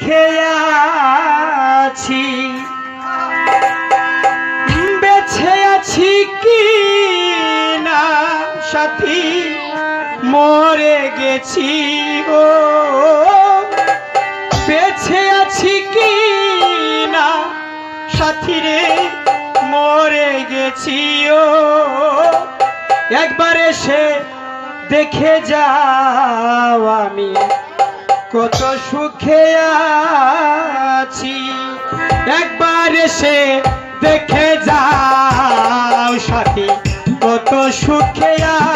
খেয়াছি। বেছে আছি কি না, সাথী? মরে গেছি ও বেছে আছি কি না সাথীরে মরে গেছি ও। একবার এসে দেখে যাও আমি। কত সুখে আছি। একবার এসে দেখে যাও সাথী কত সুখে আছি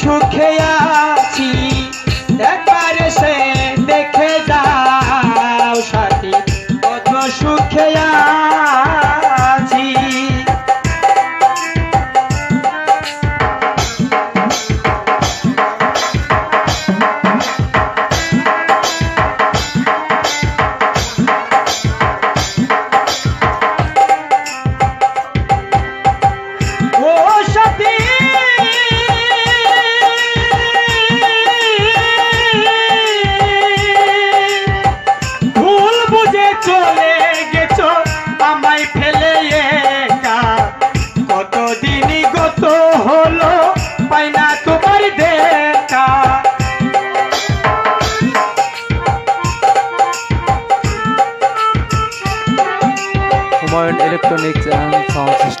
সুখে আছি। electronics and sound.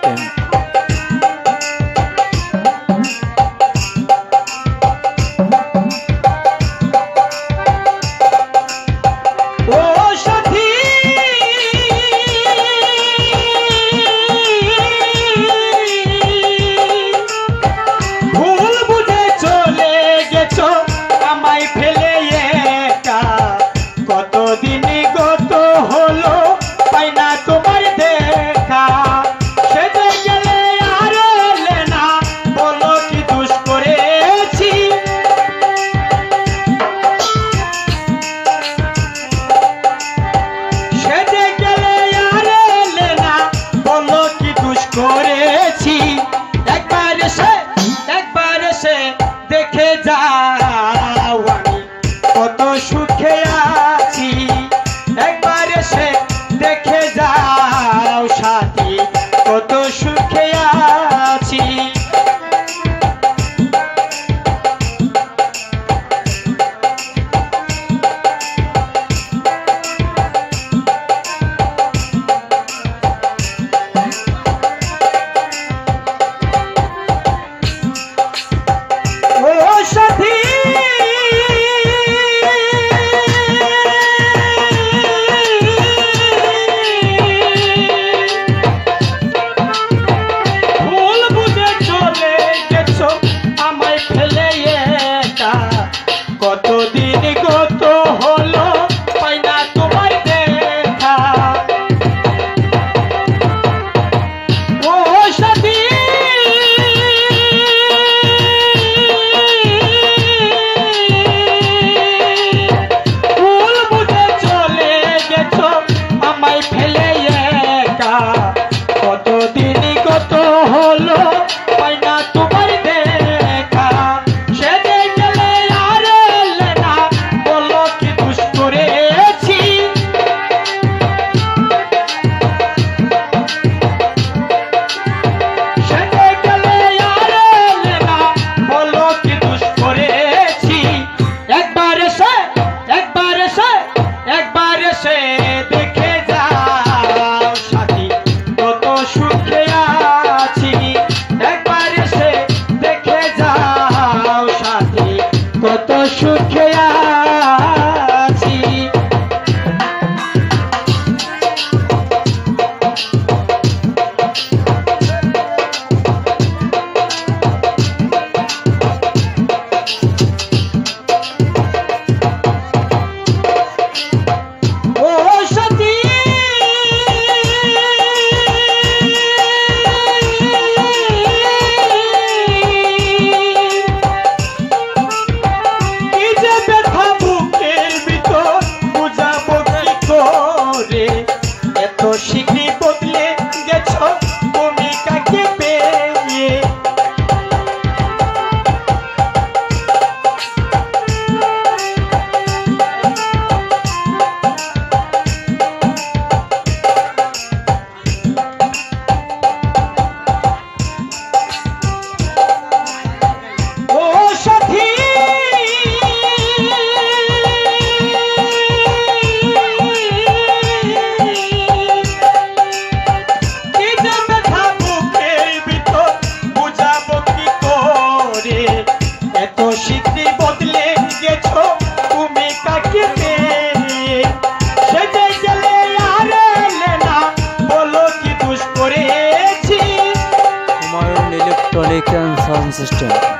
system.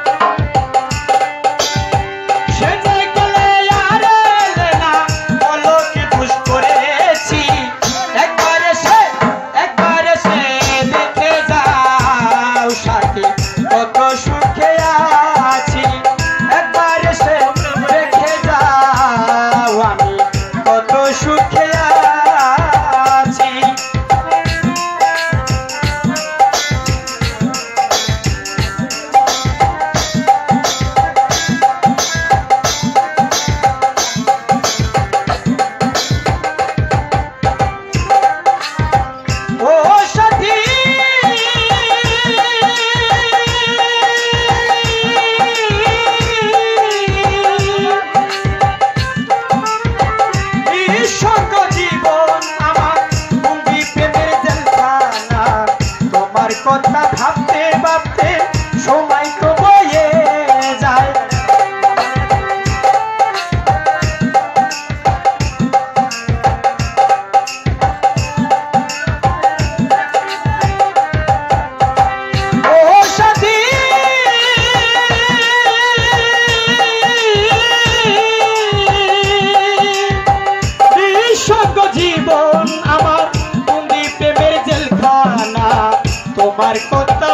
আমার কথা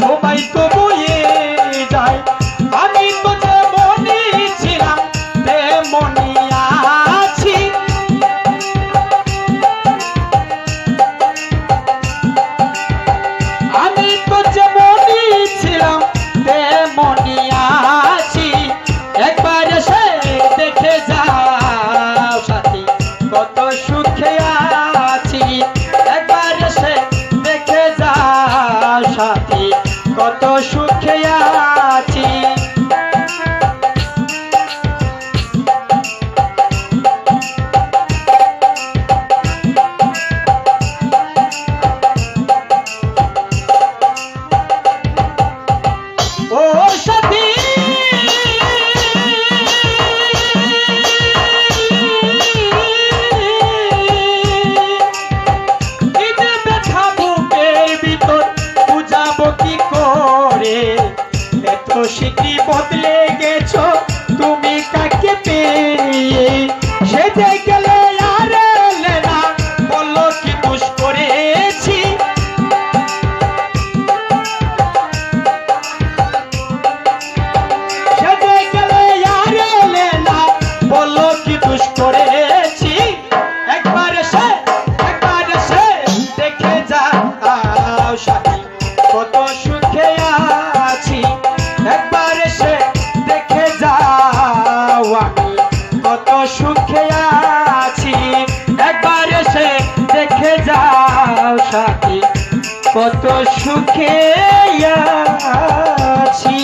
সবাই তো যায়। আমি তো মনে ছিলাম, তেমনই আছি। আমি তো যেমনই ছিলাম, তেমনই আছি। একবার এসে দেখে যাও সাথী, কত সুখে শিটি পথে কত সুখে আছি।